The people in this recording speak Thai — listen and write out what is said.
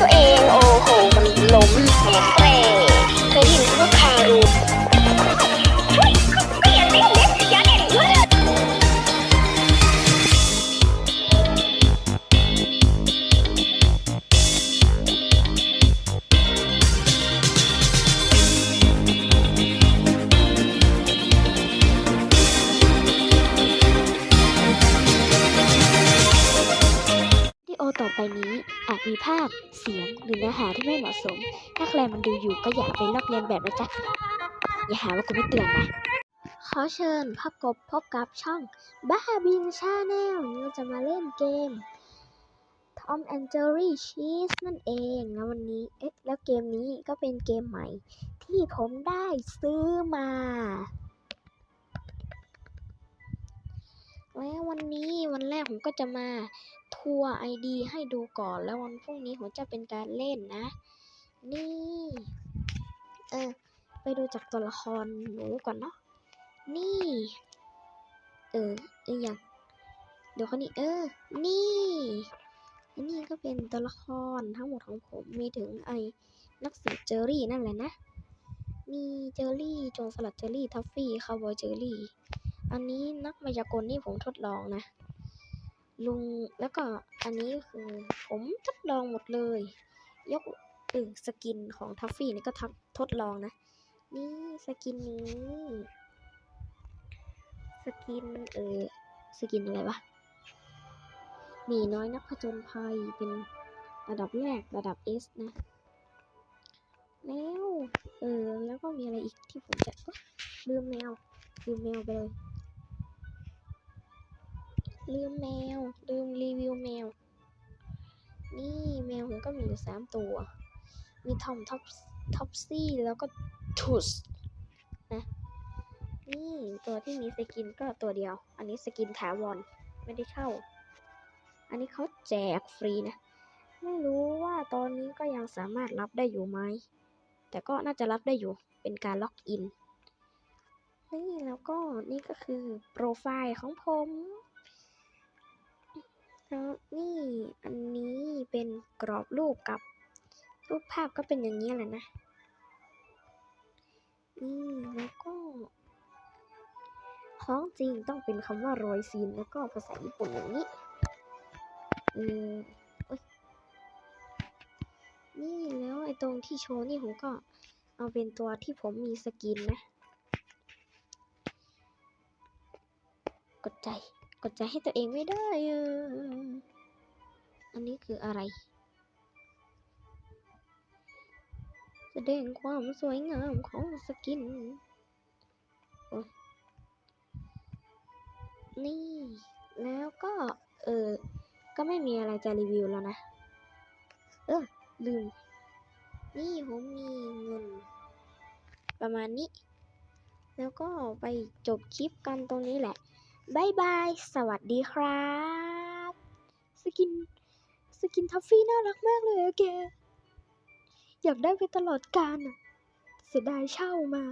ตัวเอง โอ้โห มันล้มแหมเปรเคยได้ยินว่าคารูก็อย่าเล่นเล่นอย่าเล่นเล่นวิดีโอต่อไปนี้ อาจมีภาพ เสียง หรือเนื้อหาที่ไม่เหมาะสม ถ้าใครมันดูอยู่ก็อย่าไปลอกเลียนแบบนะจ๊ะ อย่าหาว่ากูไม่เตือนนะ ขอเชิญพบกบพบกับช่องบ้าบินชาแนลเราจะมาเล่นเกม Tom and Jerry Cheese นั่นเองแล้ววันนี้ เอ๊ะ แล้วเกมนี้ก็เป็นเกมใหม่ ที่ผมได้ซื้อมา แล้ววันนี้วันแรกผมก็จะมา ทัวร์ไอดีให้ดูก่อนแล้ววันพรุ่งนี้ผมจะเป็นการเล่นนะ นี่ เออ ไปดูจากตัวละครหนูก่อนเนาะนี่ เออเอออย่างเดี๋ยวคนนี้เออ นี่นนี้ก็เป็นตัวละครทั้งหมดของผมมีถึงไอ้นักสืบเจอรี่นั่นแหละนะ มีเจอรี่โจรสลัดเจอรี่ทัฟฟี่คาวบอยเจอรี่ อันนี้นักมายากลนี่ผมทดลองนะ ลุงแล้วก็อันนี้คือ ผมทดลองหมดเลย ยกเออสกินของทัฟฟี่นี่ก็ทำทดลองนะ นี่สกินนี้สกินเออสกินอะไรวะหมีน้อยนักผจญภัยเป็นระดับแรกระดับ S นะ แล้วเออแล้วก็มีอะไรอีกที่ผมจะเอ้ยลืมแมวลืมแมวไปเลย ลืมแมว ลืมรีวิวแมว นี่แมวผมก็มีอยู่สามตัว มีทอมท็อปท็อปซี่แล้วก็ทูสนะนี่ตัวที่มีสกินก็ตัวเดียว อันนี้สกินถาวรไม่ได้เข้า อันนี้เขาแจกฟรีนะ ไม่รู้ว่าตอนนี้ก็ยังสามารถรับได้อยู่ไหม แต่ก็น่าจะรับได้อยู่ เป็นการล็อกอิน นี่แล้วก็นี่ก็คือโปรไฟล์ของผม แล้วนี่อันนี้เป็นกรอบรูปกับรูปภาพก็เป็นอย่างนี้แหละนะ นี่แล้วก็ของจริงต้องเป็นคำว่ารอยซีนแล้วก็ภาษาญี่ปุ่นอย่างนี้เออนี่แล้วไอ้ตรงที่โชว์นี่ผมก็เอาเป็นตัวที่ผมมีสกินนะ กดใจ กดใจให้ตัวเองไม่ได้อออันนี้คืออะไร แสดงความสวยงามของสกิน นี่ แล้วก็ เออ ก็ไม่มีอะไรจะรีวิวแล้วนะ เออ ลืม นี่ผมมีเงิน ประมาณนี้แล้วก็ไปจบคลิปกันตรงนี้แหละ บายบาย สวัสดีครับ สกิน สกินทัฟฟี่น่ารักมากเลยอะแก อยากได้ไปตลอดกาลอะเสียดายเช่ามา